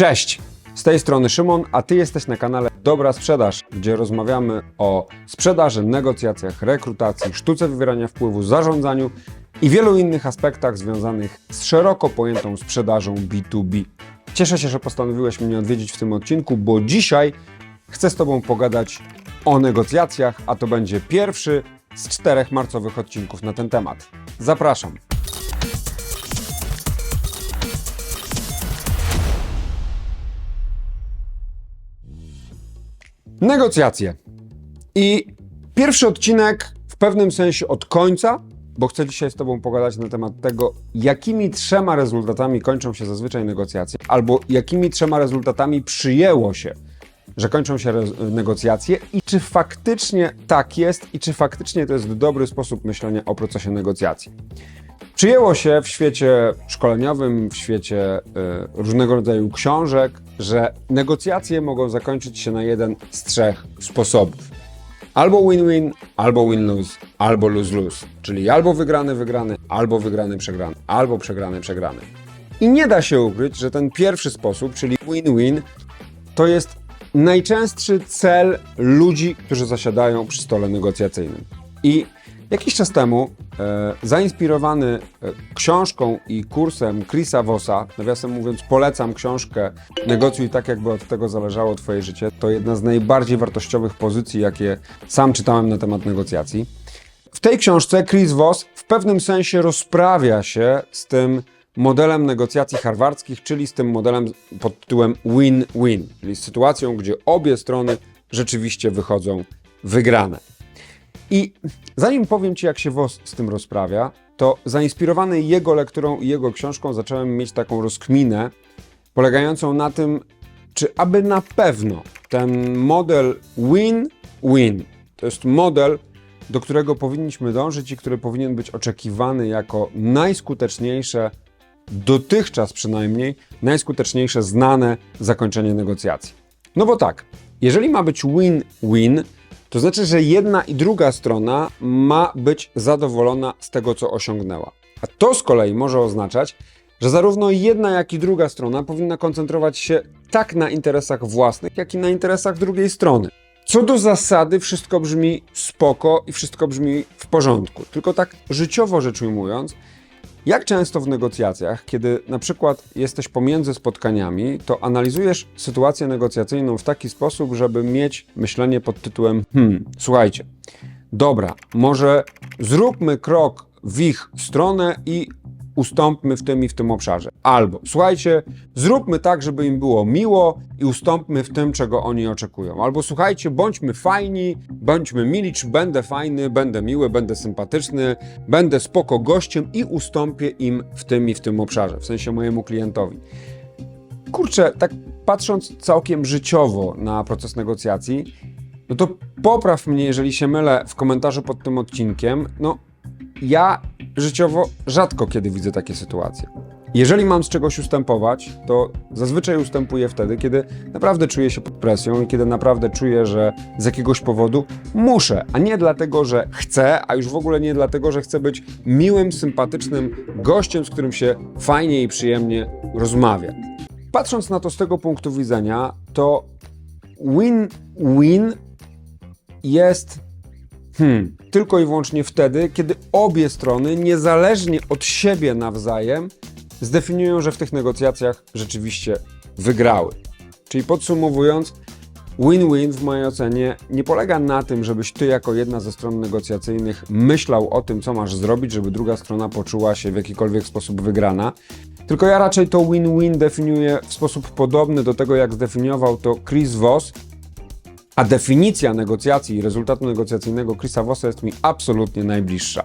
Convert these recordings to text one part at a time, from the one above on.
Cześć! Z tej strony Szymon, a Ty jesteś na kanale Dobra Sprzedaż, gdzie rozmawiamy o sprzedaży, negocjacjach, rekrutacji, sztuce wywierania wpływu, zarządzaniu i wielu innych aspektach związanych z szeroko pojętą sprzedażą B2B. Cieszę się, że postanowiłeś mnie odwiedzić w tym odcinku, bo dzisiaj chcę z Tobą pogadać o negocjacjach, a to będzie pierwszy z czterech marcowych odcinków na ten temat. Zapraszam. Negocjacje. I pierwszy odcinek w pewnym sensie od końca, bo chcę dzisiaj z Tobą pogadać na temat tego, jakimi trzema rezultatami kończą się zazwyczaj negocjacje, albo jakimi trzema rezultatami przyjęło się, że kończą się negocjacje i czy faktycznie tak jest i czy faktycznie to jest dobry sposób myślenia o procesie negocjacji. Przyjęło się w świecie szkoleniowym, w świecie y, różnego rodzaju książek, że negocjacje mogą zakończyć się na jeden z trzech sposobów. Albo win-win, albo win-lose, albo lose-lose. Czyli albo wygrany, wygrany, albo wygrany, przegrany, albo przegrany, przegrany. I nie da się ukryć, że ten pierwszy sposób, czyli win-win, to jest najczęstszy cel ludzi, którzy zasiadają przy stole negocjacyjnym. I jakiś czas temu, e, zainspirowany e, książką i kursem Chrisa Vossa, nawiasem mówiąc, polecam książkę Negocjuj tak, jakby od tego zależało Twoje życie. To jedna z najbardziej wartościowych pozycji, jakie sam czytałem na temat negocjacji. W tej książce Chris Voss w pewnym sensie rozprawia się z tym modelem negocjacji harwardzkich, czyli z tym modelem pod tytułem win-win, czyli z sytuacją, gdzie obie strony rzeczywiście wychodzą wygrane. I zanim powiem Ci, jak się WOS z tym rozprawia, to zainspirowany jego lekturą i jego książką zacząłem mieć taką rozkminę polegającą na tym, czy aby na pewno ten model win-win to jest model, do którego powinniśmy dążyć i który powinien być oczekiwany jako najskuteczniejsze, dotychczas przynajmniej, najskuteczniejsze znane zakończenie negocjacji. No bo tak, jeżeli ma być win-win, to znaczy, że jedna i druga strona ma być zadowolona z tego, co osiągnęła. A to z kolei może oznaczać, że zarówno jedna, jak i druga strona powinna koncentrować się tak na interesach własnych, jak i na interesach drugiej strony. Co do zasady, wszystko brzmi spoko i wszystko brzmi w porządku. Tylko tak życiowo rzecz ujmując, jak często w negocjacjach, kiedy na przykład jesteś pomiędzy spotkaniami, to analizujesz sytuację negocjacyjną w taki sposób, żeby mieć myślenie pod tytułem: Hmm, słuchajcie, dobra, może zróbmy krok w ich stronę i ustąpmy w tym i w tym obszarze. Albo słuchajcie, zróbmy tak, żeby im było miło i ustąpmy w tym, czego oni oczekują. Albo słuchajcie, bądźmy fajni, bądźmy mili, czy będę fajny, będę miły, będę sympatyczny, będę spoko gościem i ustąpię im w tym i w tym obszarze, w sensie mojemu klientowi. Kurczę, tak patrząc całkiem życiowo na proces negocjacji, no to popraw mnie, jeżeli się mylę w komentarzu pod tym odcinkiem. No, ja życiowo rzadko kiedy widzę takie sytuacje. Jeżeli mam z czegoś ustępować, to zazwyczaj ustępuję wtedy, kiedy naprawdę czuję się pod presją i kiedy naprawdę czuję, że z jakiegoś powodu muszę, a nie dlatego, że chcę, a już w ogóle nie dlatego, że chcę być miłym, sympatycznym gościem, z którym się fajnie i przyjemnie rozmawia. Patrząc na to z tego punktu widzenia, to win-win jest Hmm, tylko i wyłącznie wtedy, kiedy obie strony, niezależnie od siebie nawzajem, zdefiniują, że w tych negocjacjach rzeczywiście wygrały. Czyli podsumowując, win-win w mojej ocenie nie polega na tym, żebyś ty jako jedna ze stron negocjacyjnych myślał o tym, co masz zrobić, żeby druga strona poczuła się w jakikolwiek sposób wygrana. Tylko ja raczej to win-win definiuję w sposób podobny do tego, jak zdefiniował to Chris Voss a definicja negocjacji i rezultatu negocjacyjnego Chrisa Vossa jest mi absolutnie najbliższa.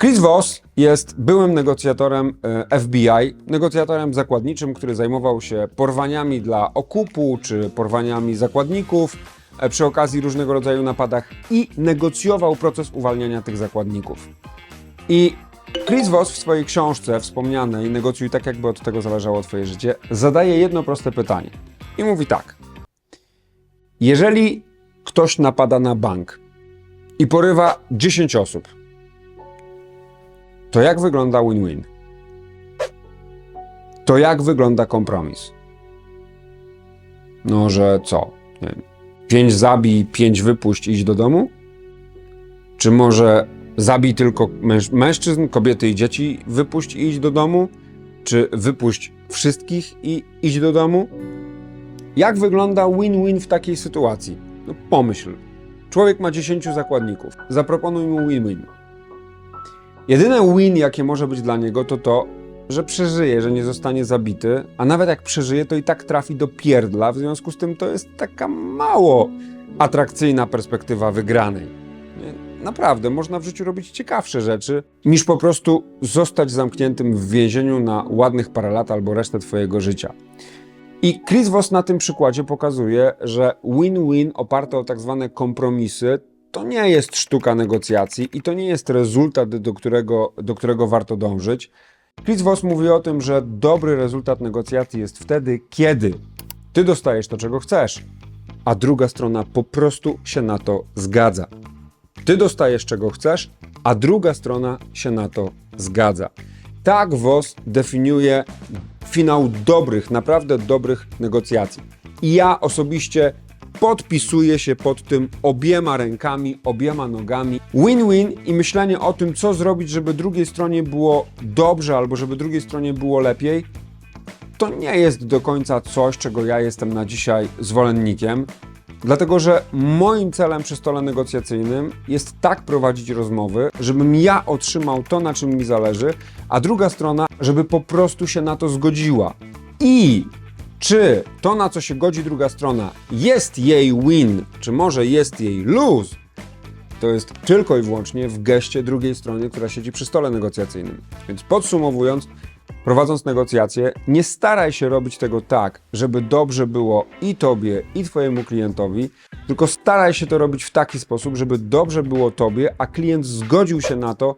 Chris Voss jest byłym negocjatorem e, FBI, negocjatorem zakładniczym, który zajmował się porwaniami dla okupu czy porwaniami zakładników e, przy okazji różnego rodzaju napadach i negocjował proces uwalniania tych zakładników. I Chris Voss w swojej książce wspomnianej Negocjuj tak, jakby od tego zależało Twoje życie, zadaje jedno proste pytanie. I mówi tak. Jeżeli ktoś napada na bank i porywa 10 osób, to jak wygląda win-win? To jak wygląda kompromis? No, że co? Nie wiem, pięć zabij, pięć wypuść, idź do domu? Czy może zabij tylko męż mężczyzn, kobiety i dzieci, wypuść i do domu? Czy wypuść wszystkich i idź do domu? Jak wygląda win-win w takiej sytuacji? No pomyśl. Człowiek ma 10 zakładników. Zaproponuj mu win-win. Jedyne win, jakie może być dla niego, to to, że przeżyje, że nie zostanie zabity, a nawet jak przeżyje, to i tak trafi do pierdla, w związku z tym to jest taka mało atrakcyjna perspektywa wygranej. Naprawdę, można w życiu robić ciekawsze rzeczy, niż po prostu zostać zamkniętym w więzieniu na ładnych parę lat albo resztę twojego życia. I Chris Voss na tym przykładzie pokazuje, że win-win oparte o tak zwane kompromisy to nie jest sztuka negocjacji i to nie jest rezultat, do którego, do którego warto dążyć. Chris Voss mówi o tym, że dobry rezultat negocjacji jest wtedy, kiedy ty dostajesz to, czego chcesz, a druga strona po prostu się na to zgadza. Ty dostajesz, czego chcesz, a druga strona się na to zgadza. Tak Voss definiuje finał dobrych, naprawdę dobrych negocjacji. I ja osobiście podpisuję się pod tym obiema rękami, obiema nogami. Win-win i myślenie o tym, co zrobić, żeby drugiej stronie było dobrze albo żeby drugiej stronie było lepiej, to nie jest do końca coś, czego ja jestem na dzisiaj zwolennikiem. Dlatego, że moim celem przy stole negocjacyjnym jest tak prowadzić rozmowy, żebym ja otrzymał to, na czym mi zależy, a druga strona, żeby po prostu się na to zgodziła. I czy to, na co się godzi druga strona, jest jej win, czy może jest jej lose, to jest tylko i wyłącznie w geście drugiej strony, która siedzi przy stole negocjacyjnym. Więc podsumowując, prowadząc negocjacje, nie staraj się robić tego tak, żeby dobrze było i tobie, i twojemu klientowi, tylko staraj się to robić w taki sposób, żeby dobrze było tobie, a klient zgodził się na to,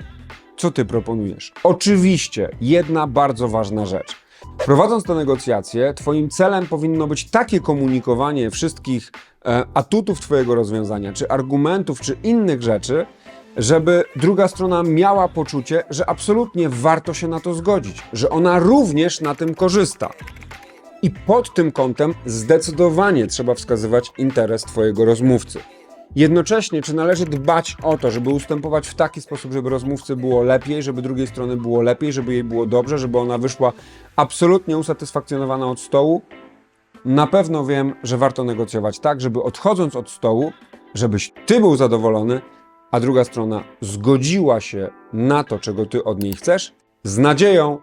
co ty proponujesz. Oczywiście, jedna bardzo ważna rzecz. Prowadząc te negocjacje, Twoim celem powinno być takie komunikowanie wszystkich e, atutów Twojego rozwiązania, czy argumentów, czy innych rzeczy, żeby druga strona miała poczucie, że absolutnie warto się na to zgodzić, że ona również na tym korzysta. I pod tym kątem zdecydowanie trzeba wskazywać interes Twojego rozmówcy. Jednocześnie, czy należy dbać o to, żeby ustępować w taki sposób, żeby rozmówcy było lepiej, żeby drugiej strony było lepiej, żeby jej było dobrze, żeby ona wyszła absolutnie usatysfakcjonowana od stołu? Na pewno wiem, że warto negocjować tak, żeby odchodząc od stołu, żebyś ty był zadowolony, a druga strona zgodziła się na to, czego ty od niej chcesz, z nadzieją,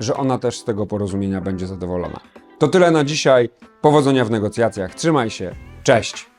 że ona też z tego porozumienia będzie zadowolona. To tyle na dzisiaj. Powodzenia w negocjacjach. Trzymaj się. Cześć.